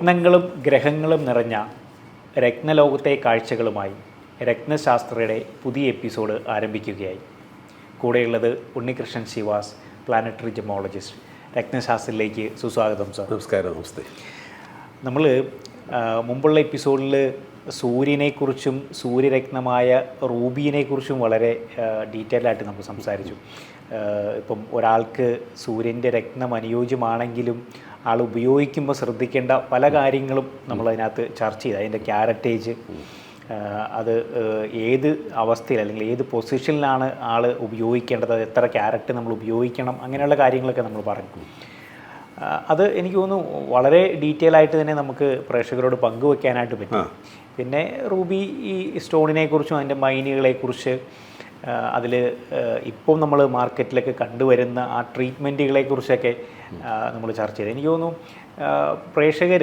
രത്നങ്ങളും ഗ്രഹങ്ങളും നിറഞ്ഞ രത്നലോകത്തെ കാഴ്ചകളുമായി രത്നശാസ്ത്രയുടെ പുതിയ എപ്പിസോഡ് ആരംഭിക്കുകയായി. കൂടെയുള്ളത് ഉണ്ണികൃഷ്ണൻ ശിവാസ് പ്ലാനറ്ററി ജമോളജിസ്റ്റ്. രത്നശാസ്ത്രത്തിലേക്ക് സുസ്വാഗതം സാർ. നമസ്കാരം നമസ്തേ. നമ്മൾ മുമ്പുള്ള എപ്പിസോഡിൽ സൂര്യനെക്കുറിച്ചും സൂര്യരത്നമായ റൂബിയെക്കുറിച്ചും വളരെ ഡീറ്റെയിൽ ആയിട്ട് നമ്മൾ സംസാരിച്ചു. ഇപ്പം ഒരാൾക്ക് സൂര്യന്റെ രത്നം അനുയോജ്യമാണെങ്കിലും ആൾ ഉപയോഗിക്കുമ്പോൾ ശ്രദ്ധിക്കേണ്ട പല കാര്യങ്ങളും നമ്മൾ അതിനകത്ത് ചർച്ച ചെയ്തു. അതിന്റെ ക്യാരറ്റേജ് അത് ഏത് അവസ്ഥയിൽ അല്ലെങ്കിൽ ഏത് പൊസിഷനിലാണ് ആൾ ഉപയോഗിക്കേണ്ടത് അത് എത്ര ക്യാരറ്റ് നമ്മൾ ഉപയോഗിക്കണം അങ്ങനെയുള്ള കാര്യങ്ങളൊക്കെ നമ്മൾ പറഞ്ഞു. അത് എനിക്ക് തോന്നുന്നു വളരെ ഡീറ്റെയിൽ ആയിട്ട് തന്നെ നമുക്ക് പ്രേക്ഷകരോട് പങ്കുവെക്കാനായിട്ട് പറ്റും. പിന്നെ റൂബി ഈ സ്റ്റോണിനെ കുറിച്ചും അതിന്റെ മൈനുകളെക്കുറിച്ച് അതിൽ ഇപ്പം നമ്മൾ മാർക്കറ്റിലൊക്കെ കണ്ടുവരുന്ന ആ ട്രീറ്റ്മെന്റുകളെ കുറിച്ചൊക്കെ നമ്മൾ ചർച്ച ചെയ്തത്. എനിക്ക് തോന്നുന്നു പ്രേക്ഷകർ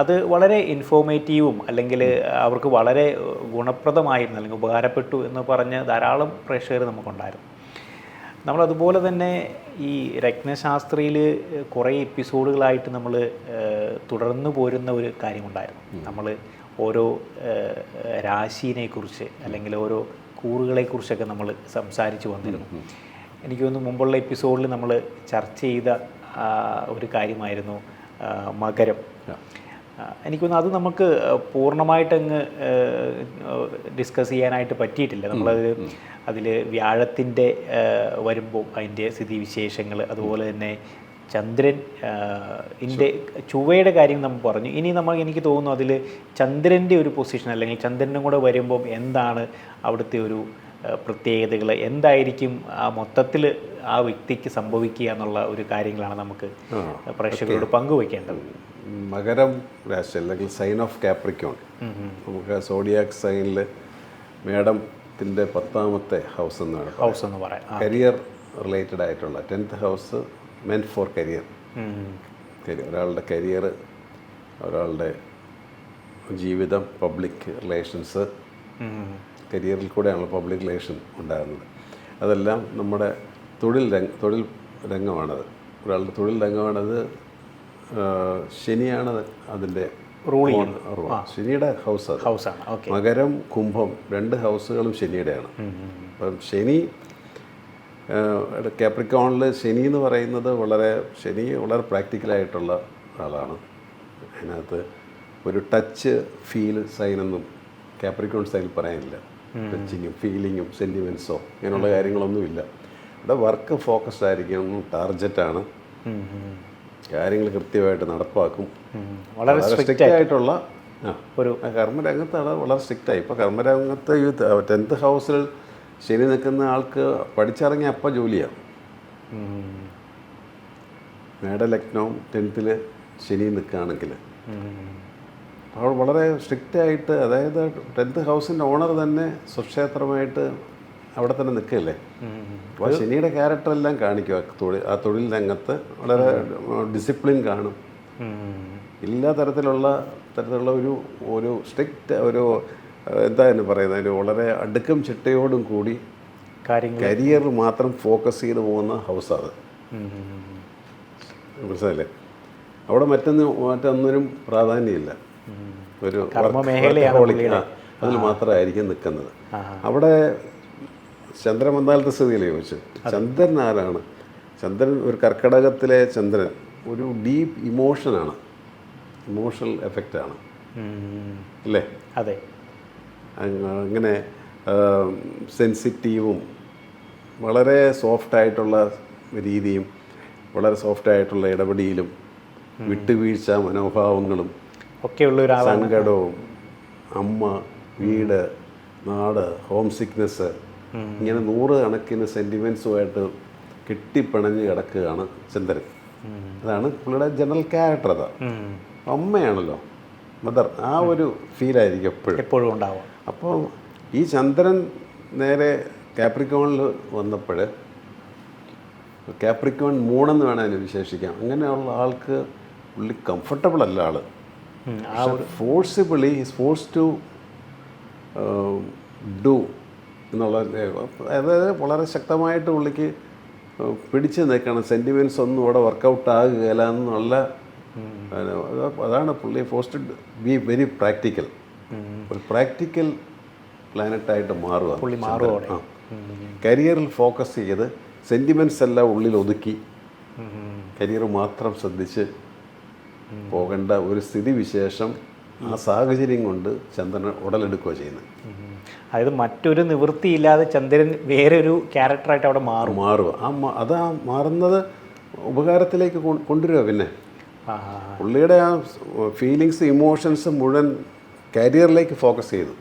അത് വളരെ ഇൻഫോർമേറ്റീവും അല്ലെങ്കിൽ അവർക്ക് വളരെ ഗുണപ്രദമായിരുന്നു അല്ലെങ്കിൽ ഉപകാരപ്പെട്ടു എന്ന് പറഞ്ഞ് ധാരാളം പ്രേക്ഷകർ നമുക്കുണ്ടായിരുന്നു. നമ്മളതുപോലെ തന്നെ ഈ രത്നശാസ്ത്രിയിൽ കുറേ എപ്പിസോഡുകളായിട്ട് നമ്മൾ തുടർന്നു പോരുന്ന ഒരു കാര്യമുണ്ടായിരുന്നു. നമ്മൾ ഓരോ രാശിനെക്കുറിച്ച് അല്ലെങ്കിൽ ഓരോ കൂറുകളെക്കുറിച്ചൊക്കെ നമ്മൾ സംസാരിച്ചു വന്നിരുന്നു. എനിക്ക് തോന്നുന്നു മുമ്പുള്ള എപ്പിസോഡിൽ നമ്മൾ ചർച്ച ചെയ്ത ഒരു കാര്യമായിരുന്നു മകരം. എനിക്കൊന്ന് അത് നമുക്ക് പൂർണമായിട്ടങ്ങ് ഡിസ്കസ് ചെയ്യാനായിട്ട് പറ്റിയിട്ടില്ല. നമ്മളത് അതിൽ വ്യാഴത്തിന്റെ വരുമ്പോൾ അതിന്റെ സ്ഥിതിവിശേഷങ്ങൾ അതുപോലെ തന്നെ ചന്ദ്രൻ ഇന്റെ ചുവയുടെ കാര്യം നമ്മൾ പറഞ്ഞു. ഇനി നമ്മൾ എനിക്ക് തോന്നുന്നു അതിൽ ചന്ദ്രന്റെ ഒരു പൊസിഷൻ അല്ലെങ്കിൽ ചന്ദ്രനും കൂടെ വരുമ്പോൾ എന്താണ് അവിടുത്തെ ഒരു പ്രത്യേകതകൾ? എന്തായിരിക്കും ആ മൊത്തത്തിൽ ആ വ്യക്തിക്ക് സംഭവിക്കുക എന്നുള്ള ഒരു കാര്യങ്ങളാണ് നമുക്ക് പ്രേക്ഷകരോട് പങ്കുവയ്ക്കേണ്ടത് മകരം രാശി അല്ലെങ്കിൽ സൈൻ ഓഫ് കാപ്രിക്കോൺ നമുക്ക് സോഡിയാക് സൈനിൽ മേഡത്തിന്റെ പത്താമത്തെ ഹൗസ് എന്നാണ് ഹൗസ് എന്ന് പറയാം. കരിയർ റിലേറ്റഡ് ആയിട്ടുള്ള tenth house men for career. Career ഒരാളുടെ കരിയർ ഒരാളുടെ ജീവിതം പബ്ലിക് റിലേഷൻസ്. കരിയറിൽ കൂടെയാണ് പബ്ലിക് റിലേഷൻ ഉണ്ടാകുന്നത്. അതെല്ലാം നമ്മുടെ തൊഴിൽ രംഗ തൊഴിൽ രംഗമാണത്. ഒരാളുടെ തൊഴിൽ രംഗമാണത് ശനിയാണ് അതിന്റെ ശനിയുടെ ഹൗസ് ഹൗസാണ് മകരം കുംഭം രണ്ട് ഹൗസുകളും ശനിയുടെയാണ്. അപ്പം ശനി കാപ്രിക്കോണിൽ ശനി എന്ന് പറയുന്നത് വളരെ ശനി വളരെ പ്രാക്ടിക്കലായിട്ടുള്ള ആളാണ്. അതിനകത്ത് ഒരു ടച്ച് ഫീൽ സൈനൊന്നും കാപ്രിക്കോൺ സൈനിൽ പറയാനില്ല. ടച്ചിങ്ങും ഫീലിങ്ങും സെന്റിമെൻസോ ഇങ്ങനെയുള്ള കാര്യങ്ങളൊന്നുമില്ല. അവിടെ വർക്ക് ഫോക്കസ്ഡ് ആയിരിക്കണം ടാർജറ്റാണ് കാര്യങ്ങൾ കൃത്യമായിട്ട് നടപ്പാക്കും. വളരെ സ്ട്രിക്റ്റ് ആയിട്ടുള്ള ഒരു കർമ്മരംഗത്താണ് വളരെ സ്ട്രിക്റ്റായി ഇപ്പോൾ കർമ്മരംഗത്ത് ഈ ടെൻത്ത് ഹൗസിൽ ശനി നിൽക്കുന്ന ആൾക്ക് പഠിച്ചിറങ്ങിയ അപ്പം ജോലിയാണ് മേഡ മേടലഗ്നവും ടെൻത്തിൽ ശനി നിൽക്കുകയാണെങ്കിൽ. അവൾ വളരെ സ്ട്രിക്റ്റ് ആയിട്ട് അതായത് ടെൻത്ത് ഹൗസിന്റെ ഓണർ തന്നെ സ്വക്ഷേത്രമായിട്ട് അവിടെ തന്നെ നിൽക്കല്ലേ. അപ്പോൾ ശനിയുടെ ക്യാരക്ടർ എല്ലാം കാണിക്കും ആ തൊഴിൽ ആ തൊഴിൽ രംഗത്ത് വളരെ ഡിസിപ്ലിൻ കാണും എല്ലാ തരത്തിലുള്ള തരത്തിലുള്ള ഒരു ഒരു സ്ട്രിക്റ്റ് ഒരു എന്താ എന്ന് പറയുന്നത്? അതിൽ വളരെ അടുക്കും ചിട്ടയോടും കൂടി കരിയർ മാത്രം ഫോക്കസ് ചെയ്ത് പോകുന്ന ഹൗസാണ്. മനസ്സിലല്ലേ അവിടെ മറ്റൊന്ന് മറ്റൊന്നിനും പ്രാധാന്യമില്ല. ഒരു അതിൽ മാത്രമായിരിക്കും നിൽക്കുന്നത്. അവിടെ ചന്ദ്രൻ വന്നാലത്തെ സ്ഥിതിയിലെ ചോദിച്ചു ചന്ദ്രൻ ആരാണ്? ചന്ദ്രൻ ഒരു കർക്കടകത്തിലെ ചന്ദ്രൻ. ഒരു ഡീപ്പ് ഇമോഷനാണ് ഇമോഷണൽ എഫക്റ്റാണ്. അല്ലേ? അതെ. അങ്ങ- അങ്ങനെ സെൻസിറ്റീവും വളരെ സോഫ്റ്റായിട്ടുള്ള രീതിയും വളരെ സോഫ്റ്റായിട്ടുള്ള ഇടപെടിയിലും വിട്ടുവീഴ്ച മനോഭാവങ്ങളും ഒക്കെയുള്ള ഒരു സങ്കടവും അമ്മ വീട് നാട് ഹോം സിക്നെസ് ഇങ്ങനെ നൂറ് കണക്കിന് സെന്റിമെൻസുമായിട്ട് കെട്ടിപ്പിണഞ്ഞ് കിടക്കുകയാണ് ചന്ദ്രൻ അതാണ് പുള്ളിയുടെ ജനറൽ ക്യാരക്ടർ അതാ അമ്മയാണല്ലോ. മദർ ആ ഒരു ഫീലായിരിക്കും എപ്പോഴും. എപ്പോഴും ഉണ്ടാവും അപ്പോൾ ഈ ചന്ദ്രൻ നേരെ കാപ്രിക്കോണിൽ വന്നപ്പോൾ കാപ്രിക്കോൺ മൂണെന്ന് വേണം അതിനെ വിശേഷിക്കാം അങ്ങനെയുള്ള ആൾക്ക് പുള്ളി കംഫർട്ടബിൾ അല്ല ആ ഒരു forcibly his force to do എന്നുള്ള അതായത് വളരെ ശക്തമായിട്ട് പുള്ളിക്ക് പിടിച്ചു നിൽക്കണം. സെന്റിമെന്റ്സ് ഒന്നും ഇവിടെ വർക്കൗട്ട് ആകുകയില്ല എന്നുള്ള അതാണ് പുള്ളി force to be very practical ഒരു പ്രാക്ടിക്കൽ പ്ലാനറ്റായിട്ട് മാറുക പുള്ളി. കരിയറിൽ ഫോക്കസ് ചെയ്ത് സെന്റിമെന്റ്സ് എല്ലാം ഉള്ളിൽ ഒതുക്കി. കരിയർ മാത്രം ശ്രദ്ധിച്ച് പോകേണ്ട ഒരു സ്ഥിതിവിശേഷം ആ സാഹചര്യം കൊണ്ട് ചന്ദ്രൻ ഉടലെടുക്കുകയാണ് ചെയ്യുന്നത് അതായത് മറ്റൊരു നിവൃത്തിയില്ലാതെ ചന്ദ്രൻ വേറൊരു ഒരു ക്യാരക്ടറായിട്ട് അവിടെ മാറും. മാറുക ആ അത് ആ മാറുന്നത് ഉപകാരത്തിലേക്ക് കൊണ്ടുവരിക പിന്നെ. പുള്ളിയുടെ ആ ഫീലിങ്സ് ഇമോഷൻസ് മുഴുവൻ കരിയറിലേക്ക് ഫോക്കസ് ചെയ്തു.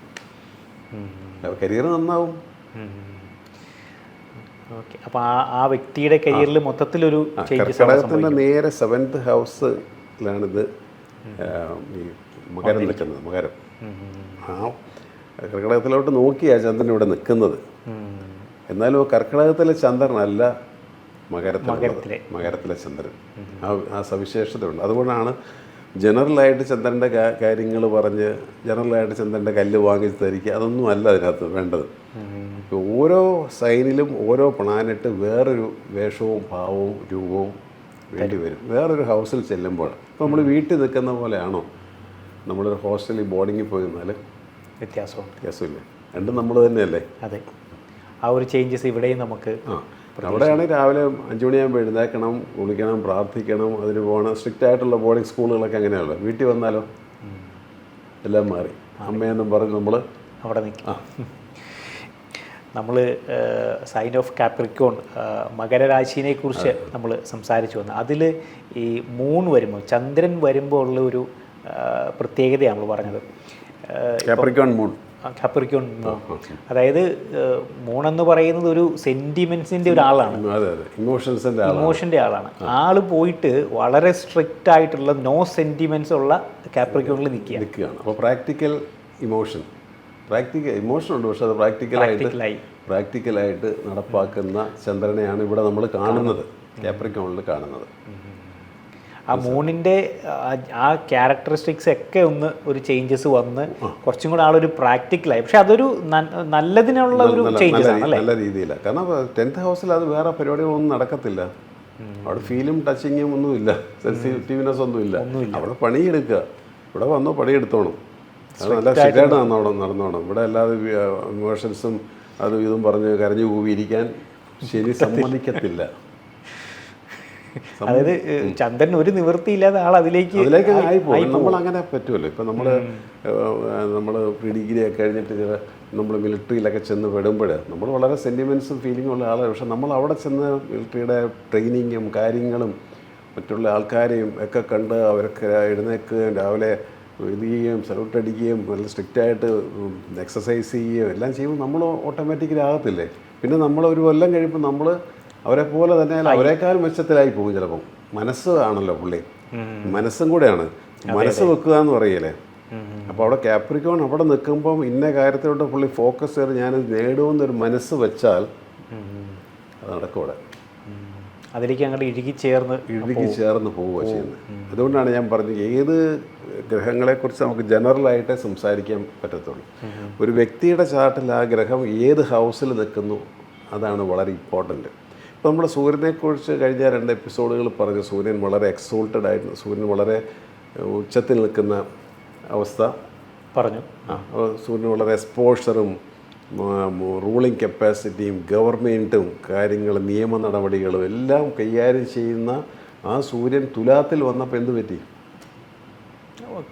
കരിയർ നന്നാവും. ഓക്കെ. അപ്പോൾ ആ ആ വ്യക്തിയുടെ കരിയറിൽ മൊത്തത്തിലൊരു കർക്കടകത്തിന്റെ നേരെ സെവൻത്ത് ഹൗസിലാണിത് ഈ മകരം നിൽക്കുന്നത് മകരം. ആ കർക്കിടകത്തിലോട്ട് നോക്കിയാ ചന്ദ്രൻ ഇവിടെ നിൽക്കുന്നത്. എന്നാലും കർക്കിടകത്തിലെ ചന്ദ്രനല്ല അല്ല മകരത്തിലെ. മകരത്തിലെ ചന്ദ്രൻ. ആ ആ സവിശേഷതയുണ്ട്. അതുകൊണ്ടാണ് ജനറലായിട്ട് ചന്ദ്രന്റെ കാര്യങ്ങൾ പറഞ്ഞ് ജനറലായിട്ട് ചന്ദ്രന്റെ കല്ല് വാങ്ങി ധരിക്കുക അതൊന്നും അല്ല അതിനകത്ത് വേണ്ടത്. ഓരോ സൈനിലും ഓരോ പ്ലാനറ്റ് വേറൊരു വേഷവും ഭാവവും രൂപവും വേണ്ടി വരും. വേറൊരു ഹൗസിൽ ചെല്ലുമ്പോൾ. ഇപ്പോൾ നമ്മൾ വീട്ടിൽ നിൽക്കുന്ന പോലെയാണോ? നമ്മളൊരു ഹോസ്റ്റലിൽ ബോർഡിങ്ങിൽ പോയി നിന്നാൽ വ്യത്യാസമുണ്ട്. വ്യത്യാസമില്ല? രണ്ടും നമ്മൾ തന്നെയല്ലേ? അതെ. ആ ഒരു ചേഞ്ചസ് ഇവിടെയും നമുക്ക് ആ. അവിടെയാണെങ്കിൽ രാവിലെ അഞ്ചു മണിയാകുമ്പോൾ എഴുന്നേക്കണം കുളിക്കണം പ്രാർത്ഥിക്കണം അതിന് പോകണം. സ്ട്രിക്റ്റ് ആയിട്ടുള്ള ബോർഡിംഗ് സ്കൂളുകളൊക്കെ അങ്ങനെയല്ലോ വീട്ടിൽ വന്നാലോ? എല്ലാം മാറി. അമ്മയെന്നും പറഞ്ഞ് നമ്മൾ അവിടെ നിൽക്കും. നമ്മൾ സൈൻ ഓഫ് കാപ്രിക്കോൺ മകരരാശിനെ കുറിച്ച് നമ്മൾ സംസാരിച്ചു വന്നു. അതിൽ ഈ മൂൺ വരുമ്പോൾ ചന്ദ്രൻ വരുമ്പോൾ ഉള്ള ഒരു പ്രത്യേകതയാണ് നമ്മൾ പറഞ്ഞത്. കാപ്രിക്കോൺ മൂൺ കാപ്രിക്കോൺ അതായത് മൂൺ എന്ന് പറയുന്നത് ഒരു സെന്റിമെന്റ്സിന്റെ ഒരാളാണ് ഇമോഷൻസിന്റെ ഇമോഷന്റെ ആളാണ്. ആൾ പോയിട്ട് വളരെ സ്ട്രിക്റ്റ് ആയിട്ടുള്ള നോ സെന്റിമെന്റ്സ് ഉള്ള കാപ്രിക്കോണിൽ നിൽക്കുക നിൽക്കുകയാണ്. അപ്പോൾ പ്രാക്ടിക്കൽ ഇമോഷൻ പ്രാക്ടിക്കൽ ഇമോഷൻ ഉണ്ട് പക്ഷെ അത് പ്രാക്ടിക്കലായിട്ട് പ്രാക്ടിക്കലായി പ്രാക്ടിക്കലായിട്ട് നടപ്പാക്കുന്ന ചന്ദ്രനെയാണ് ഇവിടെ നമ്മൾ കാണുന്നത്. കാപ്രിക്കോണിൽ കാണുന്നത്. ആ മൂണിന്റെ ആ- ക്യാരക്ടറിസ്റ്റിക്സ് ഒക്കെ ഒന്ന് ഒരു ചേഞ്ചസ് വന്ന് കുറച്ചും കൂടെ ആളൊരു പ്രാക്ടിക്കലായി പക്ഷെ അതൊരു നല്ലതിനുള്ള ഒരു ചേഞ്ചസ് നല്ല ആണ് നല്ല രീതിയിലാണ് കാരണം ടെൻത്ത് ഹൗസിൽ അത് വേറെ പരിപാടികളൊന്നും നടക്കത്തില്ല. അവിടെ ഫീലും ടച്ചിങ്ങും ഒന്നുമില്ല സെൻസിറ്റീവ്നെസ് ഒന്നുമില്ല. അവിടെ പണിയെടുക്കുക. ഇവിടെ വന്നോ പണിയെടുത്തോണം അത് നല്ല ശരിയാണ് നടന്നോണം നടന്നോണം. ഇവിടെ അല്ലാതെ ഇമോഷൻസും അതും ഇതും പറഞ്ഞ് കരഞ്ഞു കൂവിയിരിക്കാൻ ശരി സമ്മതിക്കത്തില്ല. അതായത് ചന്ദൻ ചന്ദ്രൻ ഒരു നിവൃത്തിയില്ലാതെ ആൾ അതിലേക്ക് അതിലേക്ക് ആയിപ്പോയി നമ്മൾ അങ്ങനെ പറ്റുമല്ലോ ഇപ്പം നമ്മൾ നമ്മൾ പ്രീ ഡിഗ്രി ഒക്കെ കഴിഞ്ഞിട്ട് ചില നമ്മൾ മിലിറ്ററിയിലൊക്കെ ചെന്ന് പെടുമ്പോൾ നമ്മൾ വളരെ സെന്റിമെന്റ്സും ഫീലിംഗും ഉള്ള ആളാണ് പക്ഷെ നമ്മൾ അവിടെ ചെന്ന് മിലിറ്ററിയുടെ ട്രെയിനിങ്ങും കാര്യങ്ങളും മറ്റുള്ള ആൾക്കാരെയും ഒക്കെ കണ്ട് അവരൊക്കെ എഴുന്നേൽക്കുകയും രാവിലെ ഇത് ചെയ്യുകയും സല്യൂട്ട് അടിക്കുകയും നല്ല സ്ട്രിക്റ്റായിട്ട് എക്സസൈസ് ചെയ്യുകയും എല്ലാം ചെയ്യുമ്പോൾ നമ്മൾ ഓട്ടോമാറ്റിക്കലി ആകത്തില്ലേ? പിന്നെ നമ്മൾ ഒരു കൊല്ലം കഴിയുമ്പോൾ നമ്മൾ അവരെ പോലെ തന്നെ അവരെക്കാൾ മെച്ചത്തിലായി പോകും ചിലപ്പം. മനസ്സ് ആണല്ലോ പുള്ളി. മനസ്സും കൂടെയാണ്. മനസ്സ് വെക്കുക എന്ന് പറയലേ അപ്പോൾ അവിടെ കാപ്രിക്കോൺ അവിടെ നിൽക്കുമ്പോൾ ഇന്ന കാര്യത്തിലോട്ട് പുള്ളി ഫോക്കസ് ചെയ്ത് ഞാൻ നേടുമെന്നൊരു മനസ്സ് വെച്ചാൽ അത് നടക്കൂടെ അതിലേക്ക് അങ്ങോട്ട് ഇഴുകി ചേർന്ന് ഇഴുകി ചേർന്ന് പോവുക ചെയ്യുന്നത്. അതുകൊണ്ടാണ് ഞാൻ പറഞ്ഞത് ഏത് ഗ്രഹങ്ങളെക്കുറിച്ച് നമുക്ക് ജനറലായിട്ടേ സംസാരിക്കാൻ പറ്റത്തുള്ളൂ. ഒരു വ്യക്തിയുടെ ചാർട്ടിൽ ആ ഗ്രഹം ഏത് ഹൗസിൽ നിൽക്കുന്നു അതാണ് വളരെ ഇമ്പോർട്ടന്റ് ഇപ്പോൾ നമ്മുടെ സൂര്യനെക്കുറിച്ച് കഴിഞ്ഞ രണ്ട് എപ്പിസോഡുകൾ പറഞ്ഞു സൂര്യൻ വളരെ എക്സോൾട്ടഡ് ആയിരുന്നു. സൂര്യൻ വളരെ ഉച്ചത്തിൽ നിൽക്കുന്ന അവസ്ഥ. പറഞ്ഞു. ആ, അപ്പോൾ സൂര്യൻ വളരെ എക്സ്പോഷറും റൂളിംഗ് കപ്പാസിറ്റിയും ഗവൺമെന്റും കാര്യങ്ങൾ നിയമ നടപടികളും എല്ലാം കൈകാര്യം ചെയ്യുന്ന ആ സൂര്യൻ തുലാത്തിൽ വന്നപ്പോൾ എന്ത് പറ്റി?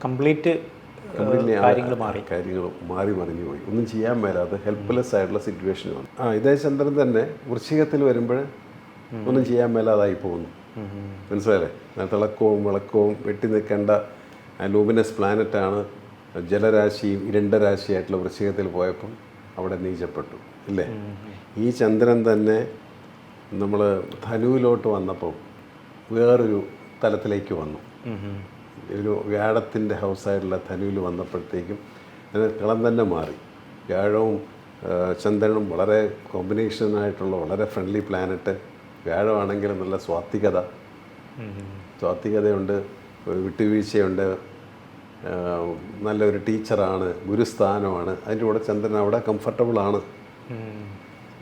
കംപ്ലീറ്റ് കാര്യങ്ങൾ മാറി. കാര്യങ്ങൾ മാറി മറിഞ്ഞു പോയി. ഒന്നും ചെയ്യാൻ മേലാതെ ഹെൽപ്ലെസ് ആയിട്ടുള്ള സിറ്റുവേഷൻ വന്നു ആ ഇതേ ചന്ദ്രൻ തന്നെ വൃശ്ചികത്തിൽ വരുമ്പോൾ ഒന്നും ചെയ്യാൻ മേലാതായി പോകുന്നു. മനസ്സിലായില്ലേ? തിളക്കവും വിളക്കവും വെട്ടി നിൽക്കേണ്ട ലൂമിനസ് പ്ലാനറ്റാണ് ജലരാശിയും ഇരണ്ട രാശിയായിട്ടുള്ള വൃശ്ചികത്തിൽ പോയപ്പം അവിടെ നീചപ്പെട്ടു. ഇല്ലേ? ഈ ചന്ദ്രൻ തന്നെ നമ്മൾ ധനുവിലോട്ട് വന്നപ്പോൾ വേറൊരു തലത്തിലേക്ക് വന്നു. ഒരു വ്യാഴത്തിന്റെ ഹൗസായിട്ടുള്ള ധനുവിൽ വന്നപ്പോഴത്തേക്കും അതിന് കളം തന്നെ മാറി. വ്യാഴവും ചന്ദ്രനും വളരെ കോമ്പിനേഷനായിട്ടുള്ള വളരെ ഫ്രണ്ട്ലി പ്ലാനറ്റ് വ്യാഴമാണെങ്കിൽ നല്ല സ്വാത്വികത. സ്വാത്വികതയുണ്ട് വിട്ടുവീഴ്ചയുണ്ട്. നല്ലൊരു ടീച്ചറാണ് ഗുരുസ്ഥാനമാണ്. അതിന്റെ കൂടെ ചന്ദ്രൻ അവിടെ കംഫർട്ടബിളാണ്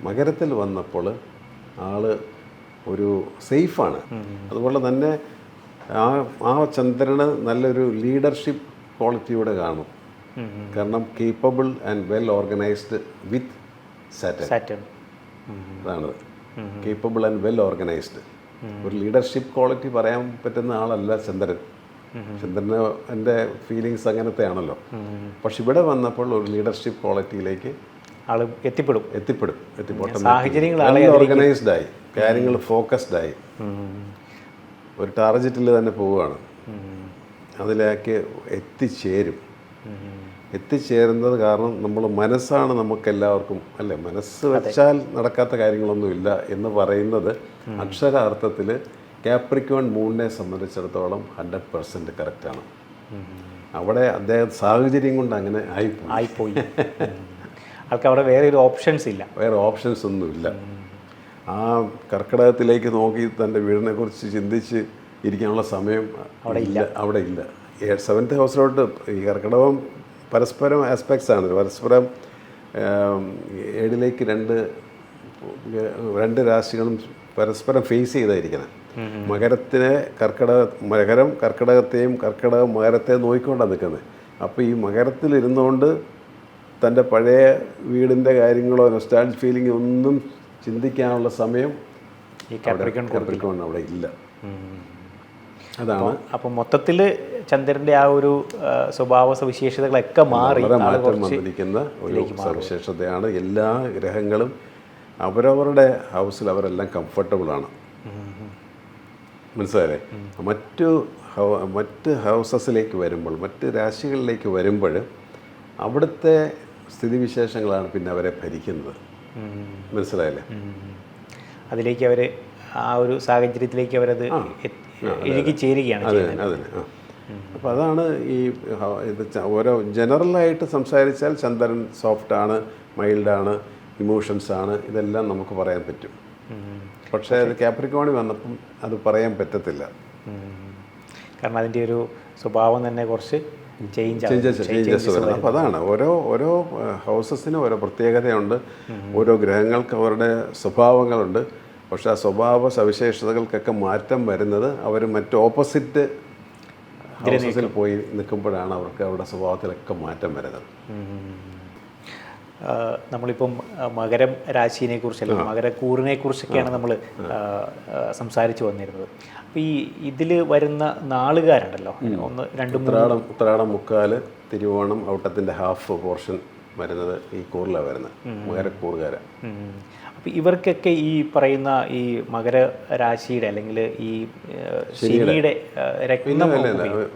മകരത്തിൽ വന്നപ്പോൾ ആൾ ഒരു സേഫാണ് അതുപോലെ തന്നെ ആ ആ ചന്ദ്രന് നല്ലൊരു ലീഡർഷിപ്പ് ക്വാളിറ്റിയോടെ കാണും. കാരണം capable and well organised with Saturn Saturn അതാണ്. കേപ്പബിൾ ആൻഡ് വെൽ ഓർഗനൈസ്ഡ് ഒരു ലീഡർഷിപ്പ് ക്വാളിറ്റി പറയാൻ പറ്റുന്ന ആളല്ല ചന്ദ്രൻ. ചന്ദ്രന് എന്റെ ഫീലിങ്സ് അങ്ങനത്തെ ആണല്ലോ പക്ഷെ ഇവിടെ വന്നപ്പോൾ ഒരു ലീഡർഷിപ്പ് ക്വാളിറ്റിയിലേക്ക് ആൾ എത്തിപ്പെടും. എത്തിപ്പെടും. ആളെ ഓർഗനൈസ്ഡ് ആയി. കാര്യങ്ങൾ ഫോക്കസ്ഡ് ആയി. ഒരു ടാർജറ്റിൽ തന്നെ പോവുകയാണ്. അതിലേക്ക് എത്തിച്ചേരും. എത്തിച്ചേരുന്നത് കാരണം നമ്മൾ മനസ്സാണ് നമുക്ക് എല്ലാവർക്കും അല്ലേ? മനസ്സ് വെച്ചാൽ നടക്കാത്ത കാര്യങ്ങളൊന്നുമില്ല എന്ന് പറയുന്നത് അക്ഷരാർത്ഥത്തിൽ കാപ്രിക്കോൺ മൂണിനെ സംബന്ധിച്ചിടത്തോളം ഹൺഡ്രഡ് പെർസെന്റ് കറക്റ്റാണ് അവിടെ അദ്ദേഹം സാഹചര്യം കൊണ്ട് അങ്ങനെ ആയിപ്പോയി. ആയിപ്പോയി. ആൾക്ക് അവിടെ വേറെ ഒരു ഓപ്ഷൻസ് ഇല്ല. വേറെ ഓപ്ഷൻസ് ഒന്നുമില്ല. ആ കർക്കിടകത്തിലേക്ക് നോക്കി തന്റെ വീടിനെ കുറിച്ച് ചിന്തിച്ച് ഇരിക്കാനുള്ള സമയം അവിടെ ഇല്ല. അവിടെ ഇല്ല. സെവൻത്ത് ഹൗസിലോട്ട് ഈ കർക്കിടകം പരസ്പരം ആസ്പെക്ട്സ് ആണ്. പരസ്പരം ഏഴിലേക്ക് രണ്ട് രണ്ട് രാശികളും പരസ്പരം ഫേസ് ചെയ്തായിരിക്കണം. മകരത്തിനെ കർക്കിടക മകരം കർക്കിടകത്തെയും കർക്കിടകം മകരത്തെ നോക്കിക്കൊണ്ടാണ് നിൽക്കുന്നത് അപ്പോൾ ഈ മകരത്തിലിരുന്നുകൊണ്ട് തന്റെ പഴയ വീടിന്റെ കാര്യങ്ങളോ നൊസ്റ്റാൾജ് ഫീലിംഗ് ഒന്നും ചിന്തിക്കാനുള്ള സമയം ഈ കാപ്രിക്കൺ അവിടെ ഇല്ല. അതാണ് അപ്പോൾ മൊത്തത്തിൽ ചന്ദ്രന്റെ ആ ഒരു സ്വഭാവ സവിശേഷതകളൊക്കെ മാറി. മാറ്റം വന്നിരിക്കുന്ന ഒരു സവിശേഷതയാണ്. എല്ലാ ഗ്രഹങ്ങളും അവരവരുടെ ഹൗസിൽ അവരെല്ലാം കംഫർട്ടബിൾ ആണ്. മനസ്സിലായേ മറ്റു മറ്റ് ഹൗസസിലേക്ക് വരുമ്പോൾ മറ്റ് രാശികളിലേക്ക് വരുമ്പോൾ അവിടുത്തെ സ്ഥിതിവിശേഷങ്ങളാണ് പിന്നെ അവരെ ഭരിക്കുന്നത്. മനസ്സിലായല്ലേ? അതിലേക്ക് അവർ ആ ഒരു സാഹചര്യത്തിലേക്ക് അവരത് ഇഴുകി ചേരുകയാണ് അപ്പോൾ അതാണ് ഈ ഇത് ഓരോ ജനറലായിട്ട് സംസാരിച്ചാൽ ചന്ദ്രൻ സോഫ്റ്റാണ് മൈൽഡാണ് ഇമോഷൻസ് ആണ് ഇതെല്ലാം നമുക്ക് പറയാൻ പറ്റും. പക്ഷേ അത് ക്യാപ്രിക്കോണി വന്നപ്പം അത് പറയാൻ പറ്റത്തില്ല. കാരണം അതിന്റെ ഒരു സ്വഭാവം തന്നെ കുറച്ച് ചേഞ്ചസ് ചേഞ്ചസ് വരുന്നത് അപ്പോൾ അതാണ്. ഓരോ ഓരോ ഹൗസസിന് ഓരോ പ്രത്യേകതയുണ്ട്. ഓരോ ഗ്രഹങ്ങൾക്ക് അവരുടെ സ്വഭാവങ്ങളുണ്ട്. പക്ഷേ ആ സ്വഭാവ സവിശേഷതകൾക്കൊക്കെ മാറ്റം വരുന്നത് അവർ മറ്റ് ഓപ്പോസിറ്റ് ഹൗസസിൽ പോയി നിൽക്കുമ്പോഴാണ് അവർക്ക് അവരുടെ സ്വഭാവത്തിലൊക്കെ മാറ്റം വരുന്നത്. നമ്മളിപ്പം മകരം രാശിനെ കുറിച്ചല്ല മകരക്കൂറിനെ കുറിച്ചൊക്കെയാണ് നമ്മൾ സംസാരിച്ചു വന്നിരുന്നത്. അപ്പോൾ ഈ ഇതിൽ വരുന്ന നാളുകാരുണ്ടല്ലോ ഒന്ന് രണ്ട് ഉത്രാടം ഉത്രാടം മുക്കാൽ തിരുവോണം ഔട്ടത്തിന്റെ ഹാഫ് പോർഷൻ വരുന്നത് ഈ കൂറിലാണ് വരുന്നത് മകരക്കൂറുകാര. അപ്പോൾ ഇവർക്കൊക്കെ ഈ പറയുന്ന ഈ മകര രാശിയുടെ അല്ലെങ്കിൽ ഈ ശരിയുടെ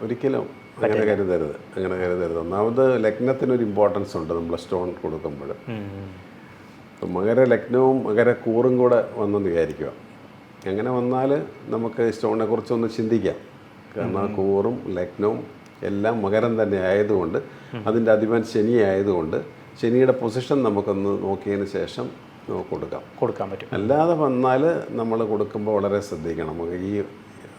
ഒരിക്കലും അങ്ങനെ കരുതരുത്. അങ്ങനെ കരുതരുത്. ഒന്നാമത് ലഗ്നത്തിനൊരു ഇമ്പോർട്ടൻസ് ഉണ്ട്. നമ്മൾ സ്റ്റോൺ കൊടുക്കുമ്പോൾ. മകര ലഗ്നവും മകര കൂറും കൂടെ വന്നെന്ന് വിചാരിക്കുക. അങ്ങനെ വന്നാൽ നമുക്ക് സ്റ്റോണിനെ കുറിച്ചൊന്ന് ചിന്തിക്കാം. കാരണം ആ കൂറും ലഗ്നവും എല്ലാം മകരം തന്നെ ആയതുകൊണ്ട് അതിന്റെ അധിപൻ ശനി ആയതുകൊണ്ട് ശനിയുടെ പൊസിഷൻ നമുക്കൊന്ന് നോക്കിയതിന് ശേഷം നമുക്ക് കൊടുക്കാം. കൊടുക്കാൻ പറ്റും. അല്ലാതെ വന്നാൽ നമ്മൾ കൊടുക്കുമ്പോൾ വളരെ ശ്രദ്ധിക്കണം. നമുക്ക് ഈ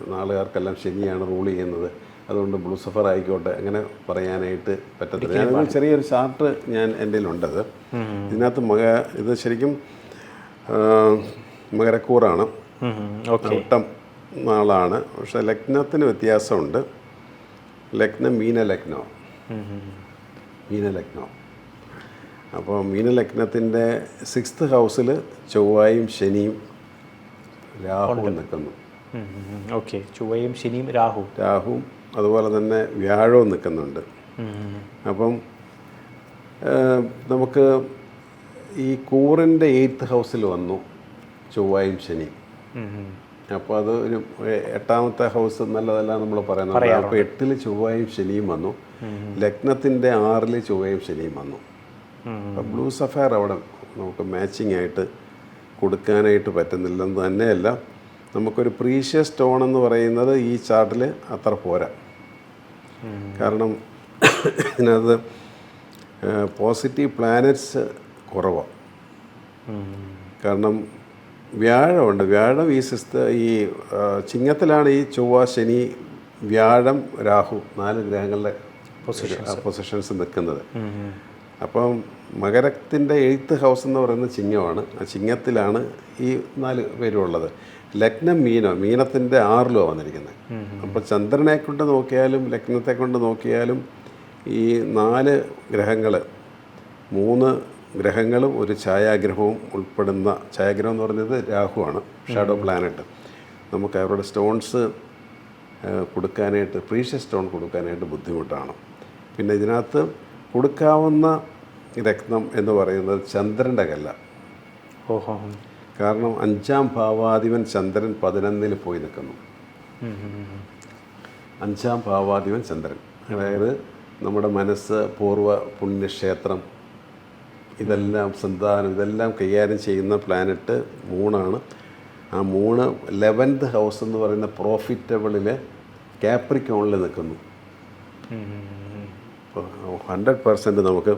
നാളുകാർക്കെല്ലാം ശനിയാണ് റൂൾ ചെയ്യുന്നത്. അതുകൊണ്ട് ബ്ലൂ സഫർ ആയിക്കോട്ടെ അങ്ങനെ പറയാനായിട്ട് പറ്റത്തില്ല. ഞാൻ ചെറിയൊരു ചാർട്ട് ഞാൻ എന്റെ ഉണ്ടത് ഇതിനകത്ത് മക ഇത് ശരിക്കും മകരക്കൂറാണ്. ഒട്ടം നാളാണ്. പക്ഷെ ലഗ്നത്തിന് വ്യത്യാസമുണ്ട്. ലഗ്നം മീന മീനലഗ്നം. അപ്പോൾ മീനലഗ്നത്തിന്റെ സിക്സ്ത് ഹൗസിൽ ചൊവ്വായും ശനിയും രാഹു നിൽക്കുന്നു. ഓക്കെ. ചൊവ്വയും ശനിയും രാഹു രാഹുവും അതുപോലെ തന്നെ വ്യാഴവും നിൽക്കുന്നുണ്ട്. അപ്പം നമുക്ക് ഈ കൂറിന്റെ എയ്ത്ത് ഹൗസിൽ വന്നു ചൊവ്വായും ശനിയും. അപ്പോൾ അത് ഒരു എട്ടാമത്തെ ഹൗസ് നല്ലതല്ല നമ്മൾ പറയുന്നത്. അപ്പോൾ എട്ടിൽ ചൊവ്വായും ശനിയും വന്നു. ലഗ്നത്തിന്റെ ആറിൽ ചൊവ്വയും ശനിയും വന്നു. അപ്പം ബ്ലൂ സഫയർ അവിടെ നമുക്ക് മാച്ചിങ് ആയിട്ട് കൊടുക്കാനായിട്ട് പറ്റുന്നില്ലെന്ന് തന്നെയല്ല. നമുക്കൊരു പ്രീഷ്യസ് സ്റ്റോൺ എന്ന് പറയുന്നത് ഈ ചാർട്ടിൽ അത്ര പോരാ. കാരണം ഇതിനകത്ത് പോസിറ്റീവ് പ്ലാനറ്റ്സ് കുറവാണ് കാരണം വ്യാഴമുണ്ട്. വ്യാഴം ഈ സിസ്ത ഈ ചിങ്ങത്തിലാണ് ഈ ചൊവ്വ ശനി വ്യാഴം രാഹു നാല് ഗ്രഹങ്ങളുടെ പൊസിഷൻസ് നിൽക്കുന്നത്. അപ്പം മകരത്തിന്റെ എയ്ത്ത് ഹൗസ് എന്ന് പറയുന്ന ചിങ്ങമാണ്. ആ ചിങ്ങത്തിലാണ് ഈ നാല് പേരും ഉള്ളത്. ലഗ്നം മീനോ മീനത്തിന്റെ ആറിലോ വന്നിരിക്കുന്നത്. അപ്പോൾ ചന്ദ്രനെ കൊണ്ട് നോക്കിയാലും ലഗ്നത്തെ കൊണ്ട് നോക്കിയാലും ഈ നാല് ഗ്രഹങ്ങൾ മൂന്ന് ഗ്രഹങ്ങളും ഒരു ഛായാഗ്രഹവും ഉൾപ്പെടുന്ന ഛായാഗ്രഹം എന്ന് പറഞ്ഞത് രാഹുവാണ് ഷാഡോ പ്ലാനറ്റ്. നമുക്ക് അവരുടെ സ്റ്റോൺസ് കൊടുക്കാനായിട്ട് പ്രീഷ്യസ് സ്റ്റോൺ കൊടുക്കാനായിട്ട് ബുദ്ധിമുട്ടാണ്. പിന്നെ ഇതിനകത്ത് കൊടുക്കാവുന്ന രത്നം എന്ന് പറയുന്നത് ചന്ദ്രന്റെ കല്ല. ഓഹോ. കാരണം അഞ്ചാം ഭാവാധിപൻ ചന്ദ്രൻ പതിനൊന്നിൽ പോയി നിൽക്കുന്നു. അഞ്ചാം ഭാവാധിപൻ ചന്ദ്രൻ. അതായത് നമ്മുടെ മനസ്സ് പൂർവ പുണ്യക്ഷേത്രം ഇതെല്ലാം സന്താനം ഇതെല്ലാം കൈകാര്യം ചെയ്യുന്ന പ്ലാനറ്റ് മൂണാണ് ആ മൂണ് ലെവൻത്ത് ഹൗസ് എന്ന് പറയുന്ന പ്രോഫിറ്റബിളിൽ ക്യാപ്രിക്കോണിൽ നിൽക്കുന്നു. ഹൺഡ്രഡ് പെർസെന്റ് നമുക്ക്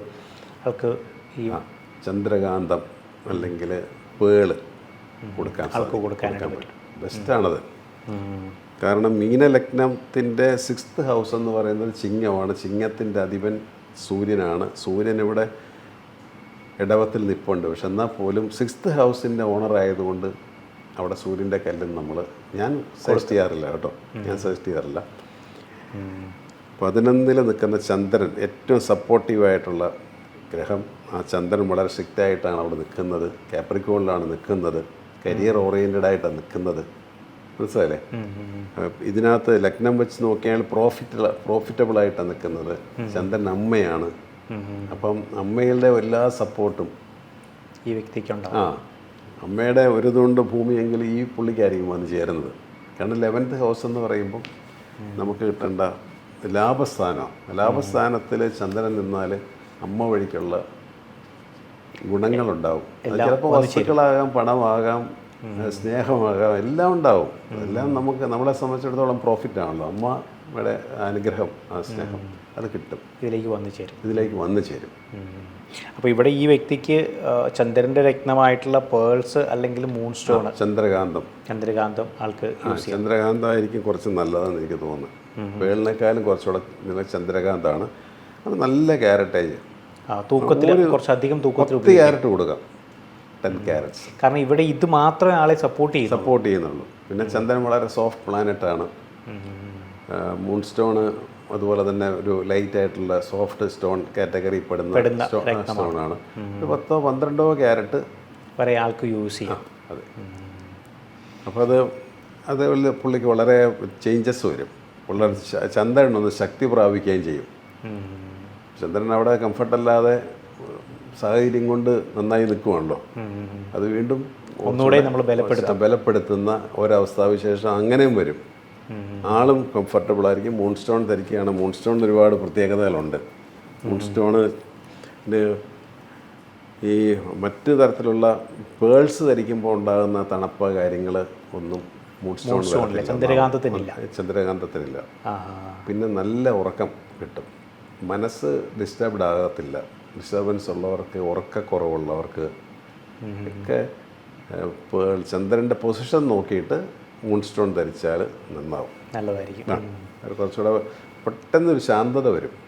ആൾക്ക് ഈ ചന്ദ്രകാന്തം അല്ലെങ്കിൽ പേൾ കൊടുക്കാൻ ആൾക്ക് കൊടുക്കാൻ പറ്റും. ബെസ്റ്റാണത്. കാരണം മീനലഗ്നത്തിന്റെ സിക്സ്ത് ഹൗസ് എന്ന് പറയുന്നത് ചിങ്ങമാണ്. ചിങ്ങത്തിന്റെ അധിപൻ സൂര്യനാണ്. സൂര്യൻ ഇവിടെ ഇടവത്തിൽ നിൽപ്പുണ്ട് പക്ഷെ എന്നാൽ പോലും സിക്സ്ത് ഹൗസിന്റെ ഓണർ ആയതുകൊണ്ട് അവിടെ സൂര്യന്റെ കല്ലും നമ്മൾ ഞാൻ സജസ്റ്റ് ചെയ്യാറില്ല കേട്ടോ. ഞാൻ സജസ്റ്റ് ചെയ്യാറില്ല. പതിനൊന്നിൽ നിൽക്കുന്ന ചന്ദ്രൻ ഏറ്റവും സപ്പോർട്ടീവായിട്ടുള്ള ഗ്രഹം. ആ ചന്ദ്രൻ വളരെ സ്ട്രിക്റ്റ് ആയിട്ടാണ് അവിടെ നിൽക്കുന്നത്. കാപ്രിക്കോണിലാണ് നിൽക്കുന്നത്. കരിയർ ഓറിയന്റഡ് ആയിട്ടാണ് നിൽക്കുന്നത്. മനസ്സിലായില്ലേ? ഇതിനകത്ത് ലഗ്നം വെച്ച് നോക്കിയാൽ പ്രോഫിറ്റ് പ്രോഫിറ്റബിൾ ആയിട്ടാണ് നിൽക്കുന്നത്. ചന്ദ്രൻ അമ്മയാണ്. അപ്പം അമ്മയുടെ എല്ലാ സപ്പോർട്ടും ഈ വ്യക്തിക്കുണ്ടാവും. ആ അമ്മയുടെ ഒരു ഇതുകൊണ്ട് ഭൂമിയെങ്കിൽ ഈ പുള്ളിക്കായിരിക്കും വന്ന് ചേരുന്നത്. കാരണം ലെവൻത്ത് ഹൗസ് എന്ന് പറയുമ്പോൾ നമുക്ക് കിട്ടേണ്ട ലാഭസ്ഥാനം. ലാഭസ്ഥാനത്തിൽ ചന്ദ്രൻ നിന്നാൽ അമ്മ വഴിക്കുള്ള ഗുണങ്ങളുണ്ടാവും. ചിലപ്പോൾ വസ്തുക്കളാകാം പണമാകാം സ്നേഹമാകാം എല്ലാം ഉണ്ടാവും. എല്ലാം നമുക്ക് നമ്മളെ സംബന്ധിച്ചിടത്തോളം പ്രോഫിറ്റ് ആണല്ലോ. അമ്മയുടെ അനുഗ്രഹം ആ സ്നേഹം അത് കിട്ടും. ഇതിലേക്ക് വന്നു ചേരും. ഇതിലേക്ക് വന്നു ചേരും. അപ്പോൾ ഇവിടെ ഈ വ്യക്തിക്ക് ചന്ദ്രന്റെ രത്നമായിട്ടുള്ള പേൾസ് അല്ലെങ്കിൽ മൂൺ സ്റ്റോൺ ചന്ദ്രകാന്തം. ചന്ദ്രകാന്തം ആൾക്ക് ചന്ദ്രകാന്തമായിരിക്കും കുറച്ച് നല്ലതെന്ന് എനിക്ക് തോന്നുന്നു. വേളിനേക്കാളും കുറച്ചുകൂടെ നിങ്ങൾ ചന്ദ്രകാന്താണ്. അത് നല്ല ക്യാരറ്റേജ് തൂക്കത്തിൽ കുറച്ചധികം തൂക്കത്തിൽ പത്ത് ക്യാരറ്റ് കൊടുക്കാം. ടെൻ ക്യാരറ്റ്സ് കാരണം ഇവിടെ ഇത് മാത്രമേ ആളെ സപ്പോർട്ട് ചെയ്യും സപ്പോർട്ട് ചെയ്യുന്നുള്ളൂ. പിന്നെ ചന്ദ്രൻ വളരെ സോഫ്റ്റ് പ്ലാനറ്റാണ് മൂൺ സ്റ്റോണ് അതുപോലെ തന്നെ ഒരു ലൈറ്റ് ആയിട്ടുള്ള സോഫ്റ്റ് സ്റ്റോൺ കാറ്റഗറി പെടുന്ന സ്റ്റോൺ ആണ്. ഒരു പത്തോ പന്ത്രണ്ടോ ക്യാരറ്റ് വരെ ആൾക്ക് യൂസ് ചെയ്യാം. അതെ. അപ്പോൾ അത് അതേപോലെ പുള്ളിക്ക് വളരെ ചേഞ്ചസ് വരും. വളരെ ചന്ദ്രൻ ഒന്ന് ശക്തി പ്രാപിക്കുകയും ചെയ്യും. ചന്ദ്രൻ അവിടെ കംഫർട്ടല്ലാതെ സാഹചര്യം കൊണ്ട് നന്നായി നിൽക്കുവാണല്ലോ. അത് വീണ്ടും ഒന്നുകൂടെ നമ്മൾ ബലപ്പെടുത്തും. ബലപ്പെടുത്തുന്ന ഒരവസ്ഥാവിശേഷം അങ്ങനെയും വരും. ആളും കംഫർട്ടബിൾ ആയിരിക്കും. മൂൺ സ്റ്റോൺ ധരിക്കുകയാണ്. മൂൺ സ്റ്റോണിന് ഒരുപാട് പ്രത്യേകതകളുണ്ട്. മൂൺ സ്റ്റോണ് ഈ മറ്റു തരത്തിലുള്ള പേൾസ് ധരിക്കുമ്പോൾ ഉണ്ടാകുന്ന തണുപ്പ് കാര്യങ്ങൾ ഒന്നും ചന്ദ്രകാന്തത്തിനില്ല. ചന്ദ്രകാന്തത്തിനില്ല. പിന്നെ നല്ല ഉറക്കം കിട്ടും. മനസ്സ് ഡിസ്റ്റർബ്ഡ് ആകത്തില്ല. ഡിസ്റ്റർബൻസ് ഉള്ളവർക്ക് ഉറക്കക്കുറവുള്ളവർക്ക് ഒക്കെ ചന്ദ്രന്റെ പൊസിഷൻ നോക്കിയിട്ട് മൂൺ സ്റ്റോൺ ധരിച്ചാൽ നന്നാവും. നല്ലതായിരിക്കും. കുറച്ചുകൂടെ പെട്ടെന്നൊരു ശാന്തത വരും.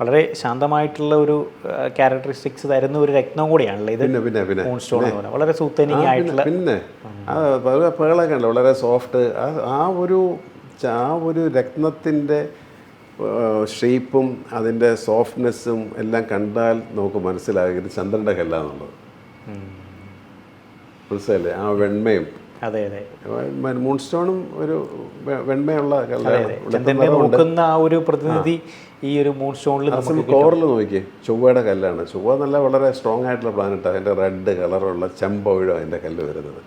വളരെ ശാന്തമായിട്ടുള്ള ഒരു ക്യാരക്ടറിസ്റ്റിക്സ് തരുന്ന ഒരു രത്നം കൂടിയാണല്ലോ ഇത്. പിന്നെ പിന്നെ പിന്നെ. വളരെ സൂത്തനിങ് ആയിട്ടുള്ള പിന്നെ. പേ- പേളൊക്കെ ഉണ്ടല്ലോ. വളരെ സോഫ്റ്റ് ആ ഒരു ആ ഒരു രത്നത്തിന്റെ ഷേപ്പും അതിന്റെ സോഫ്റ്റ്നെസ്സും എല്ലാം കണ്ടാൽ നമുക്ക് മനസ്സിലാകും ഇത് ചന്ദ്രന്റെ കല്ലാന്നുള്ളത്. മനസ്സിലല്ലേ ആ വെണ്മയും അതെ അതെ. മൂൺ സ്റ്റോണും ഒരു വെണ്മയുള്ള നോക്കുന്ന ആ ഒരു പ്രതിനിധി ഈ ഒരു മൂൺ സ്റ്റോണിൽ നമുക്ക് കോറിൽ നോക്കിയേ ചൊവ്വയുടെ കല്ലാണ്. ചൊവ്വ നല്ല വളരെ സ്ട്രോങ് ആയിട്ടുള്ള പ്ലാനറ്റ് അതിന്റെ റെഡ് കളറുള്ള ചെമ്പവിഴം അതിന്റെ കല്ല് വരുന്നത്.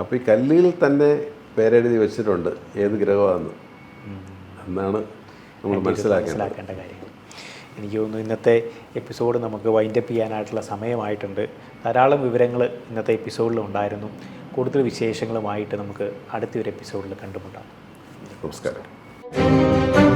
അപ്പോൾ ഈ കല്ലിൽ തന്നെ പേരെഴുതി വെച്ചിട്ടുണ്ട്. ഏത് ഗ്രഹമാണെന്ന്. എന്നാണ് നമ്മൾ മനസ്സിലാക്കേണ്ട കാര്യം എനിക്ക് തോന്നുന്നു ഇന്നത്തെ എപ്പിസോഡ് നമുക്ക് വൈൻഡപ്പ് ചെയ്യാനായിട്ടുള്ള സമയമായിട്ടുണ്ട്. ധാരാളം വിവരങ്ങൾ ഇന്നത്തെ എപ്പിസോഡിൽ ഉണ്ടായിരുന്നു. കൂടുതൽ വിശേഷങ്ങളുമായിട്ട് നമുക്ക് അടുത്തൊരു എപ്പിസോഡിൽ കണ്ടുമുട്ടാം. നമസ്കാരം.